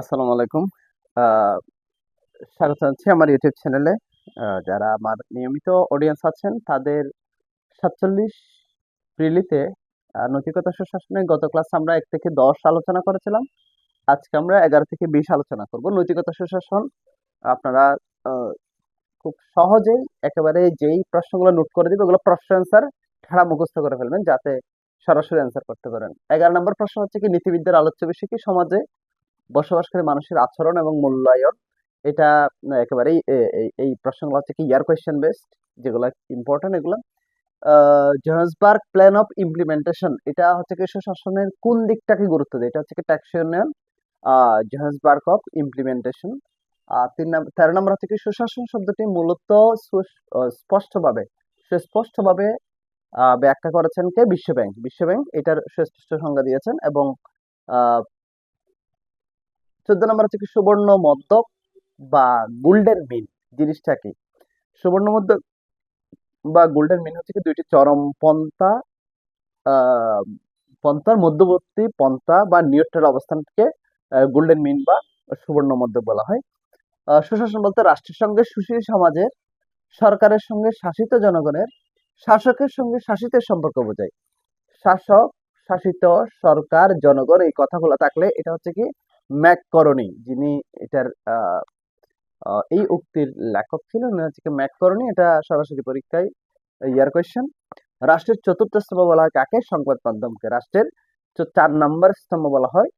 আসসালামু আলাইকুম। স্বাগত জানাচ্ছি আমার ইউটিউব চ্যানেলে যারা আমার নিয়মিত অডিয়েন্স আছেন, তাদের সাতচল্লিশ প্রিলিতে নৈতিকতা সুশাসনে গত ক্লাস আমরা এক থেকে দশ আলোচনা করেছিলাম। আজকে আমরা এগারো থেকে বিশ আলোচনা করব। নৈতিকতা সুশাসন, আপনারা খুব সহজেই একেবারে যেই প্রশ্নগুলো নোট করে দিবে, ওগুলো প্রশ্ন অ্যান্সার ঠাড়া মুখস্থ করে ফেলবেন, যাতে সরাসরি অ্যান্সার করতে পারেন। এগারো নম্বর প্রশ্ন হচ্ছে কি নীতিবিদ্যার আলোচ্য বিষয় কি? সমাজে বসবাসকারী মানুষের আচরণ এবং মূল্যায়ন, এটা একেবারেই এই প্রশ্নগুলো হচ্ছে কি ইয়ার কোয়েশ্চেন বেসড যেগুলো ইম্পর্টেন্ট এগুলো জোহান্সবার্গ প্ল্যান অফ ইমপ্লিমেন্টেশন এটা হচ্ছে কি সুশাসনের কোন দিকটাকে গুরুত্ব দেয়? এটা হচ্ছে কি tax union Johannesburg of implementation আর তিন নম্বর তেরো নম্বর হচ্ছে কি সুশাসন শব্দটি মূলত স্পষ্টভাবে, সুস্পষ্টভাবে ব্যাখ্যা করেছেন কে? বিশ্ব ব্যাংক বিশ্ব ব্যাংক এটার সুস্পষ্ট সংজ্ঞা দিয়েছেন এবং চোদ্দ নম্বর হচ্ছে কি সুবর্ণ মদ্যপ বা গোল্ডেন মিন জিনিসটা কি সুবর্ণ মদ্যপ বা গোল্ডেন মিন হচ্ছে কি দুইটি চরম পন্থা পন্থার মধ্যবর্তী পন্থা বা নিউট্রাল অবস্থানকে গোল্ডেন মিন বা সুবর্ণ মদ্যপ বলা হয়। সুশাসন বলতে রাষ্ট্রের সঙ্গে সুশীল সমাজের, সরকারের সঙ্গে শাসিত জনগণের, শাসকের সঙ্গে শাসিতের সম্পর্ক বোঝায়। শাসক, শাসিত সরকার, জনগণ এই কথাগুলো থাকলে এটা হচ্ছে কি ম্যাককরণী যিনি এটার এই উক্তির লেখক ছিলেন হচ্ছে কি ম্যাককরণী এটা সরাসরি পরীক্ষায় ইয়ার কোয়েশ্চেন রাষ্ট্রের চতুর্থ স্তম্ভ বলা হয় কাকে? সংবাদ মাধ্যমকে। রাষ্ট্রের চার নম্বর স্তম্ভ বলা হয়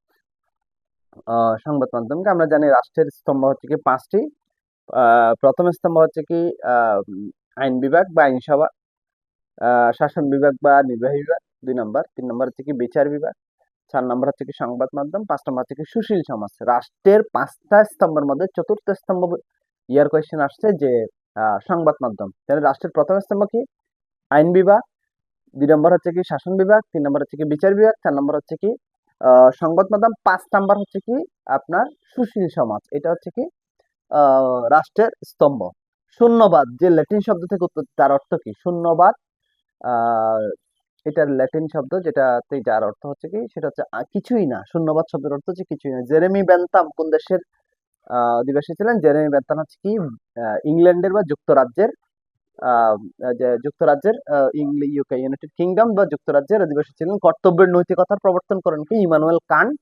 সংবাদ মাধ্যমকে। আমরা জানি রাষ্ট্রের স্তম্ভ হচ্ছে কি পাঁচটি। প্রথম স্তম্ভ হচ্ছে কি আইন বিভাগ বা আইনসভা শাসন বিভাগ বা নির্বাহী বিভাগ, দুই নম্বর। তিন নম্বর হচ্ছে কি বিচার বিভাগ। চার নম্বর হচ্ছে সংবাদ মাধ্যম, পাঁচ নম্বর হচ্ছে কি সুশীল সমাজ। রাষ্ট্রের পাঁচটা স্তম্ভের মধ্যে চতুর্থ স্তম্ভ ইয়ার কোয়েশ্চেন আসছে যে সংবাদ মাধ্যম। তাহলে রাষ্ট্রের প্রথম স্তম্ভ কি? আইন বিভাগ। দুই নম্বর হচ্ছে কি শাসন বিভাগ। তিন নম্বর হচ্ছে কি বিচার বিভাগ। চার নম্বর হচ্ছে কি সংবাদ মাধ্যম। পাঁচ নম্বর হচ্ছে কি আপনার সুশীল সমাজ। এটা হচ্ছে কি রাষ্ট্রের স্তম্ভ। শূন্যবাদ, যে ল্যাটিন শব্দ থেকে তার অর্থ কি? শূন্যবাদ এটার ল্যাটিন শব্দ, যেটাতে যার অর্থ হচ্ছে কি, সেটা হচ্ছে কিছুই না, শূন্যবাদ শব্দের অর্থ হচ্ছে কিছুই না। জেরেমি বেন্তাম কোন দেশের অধিবাসী ছিলেন? জেরেমি বেন্তাম হচ্ছে কি ইংল্যান্ডের বা যুক্তরাজ্যের যুক্তরাজ্যের ইউকে, ইউনাইটেড কিংডম বা যুক্তরাজ্যের অধিবাসী ছিলেন। কর্তব্যের নৈতিকতার প্রবর্তন করেন কি, ইমানুয়েল কান্ট।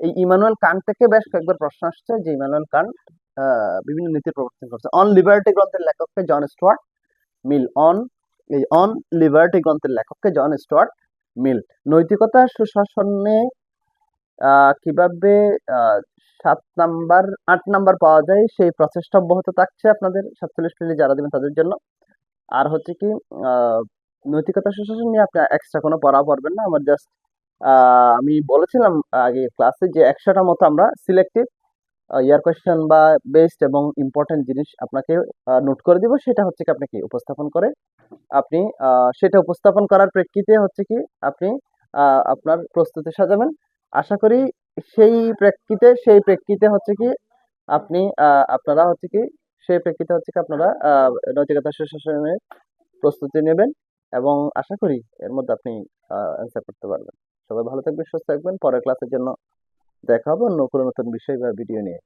এই ইমানুয়েল কান্ট থেকে বেশ কয়েকবার প্রশ্ন আসছে যে ইমানুয়েল কান্ট বিভিন্ন নীতির প্রবর্তন করছে। অন লিবার্টি গ্রন্থের লেখককে জন স্টুয়ার্ট, মিল অন এই অন লিবার্টি গ্রন্থের লেখককে জন স্টুয়ার্ট মিল নৈতিকতা সুশাসনে কীভাবে সাত নাম্বার, আট নাম্বার পাওয়া যায়, সেই প্রচেষ্টা অব্যাহত থাকছে আপনাদের সাতচল্লিশ মিনিট যারা দেবেন তাদের জন্য। আর হচ্ছে কি নৈতিকতা সুশাসন নিয়ে আপনি এক্সট্রা কোনো পড়া পড়বেন না। আমার জাস্ট আমি বলেছিলাম আগে ক্লাসে যে একশোটা মতো আমরা সিলেক্টিভ ইয়ার কোয়েশ্চেন বা বেস্ট এবং ইম্পর্টেন্ট জিনিস আপনাকে নোট করে দিব। সেটা হচ্ছে কি আপনাকে উপস্থাপন করে আপনি সেটা উপস্থাপন করার প্রেক্ষিতে হচ্ছে কি, আপনি আপনার প্রস্তুতি সাজাবেন। আশা করি সেই প্রেক্ষিতে সেই প্রেক্ষিতে হচ্ছে কি, আপনি আপনারা হচ্ছে কি, সেই প্রেক্ষিতে হচ্ছে কি, আপনারা নৈতিকতা সুশাসনের প্রস্তুতি নেবেন এবং আশা করি এর মধ্যে আপনি অ্যান্সার করতে পারবেন। সবাই ভালো থাকবেন, সুস্থ থাকবেন। পরের ক্লাসের জন্য দেখা হবে অন্য কোনো নতুন বিষয় বা ভিডিও নিয়ে।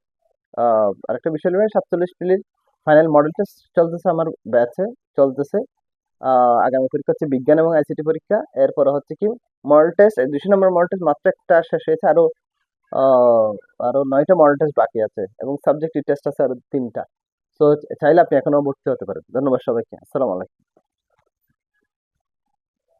আরেকটা বিষয় নিয়ে সাতচল্লিশ মিনিট ফাইনাল মডেল টেস্ট চলতেছে আমার ব্যাচে চলতেছে। আগামী পরীক্ষা হচ্ছে বিজ্ঞান এবং আইসিটি পরীক্ষা। এরপরে হচ্ছে কি মডেল টেস্ট দুশো নম্বর মডেল টেস্ট মাত্র একটা শেষ হয়েছে আরও আহ, আরও নয়টা মডেল টেস্ট বাকি আছে এবং সাবজেক্টিভ টেস্ট আছে আরও তিনটা। তো চাইলে আপনি এখনও ভর্তি হতে পারেন। ধন্যবাদ সবাইকে। আসসালামু আলাইকুম।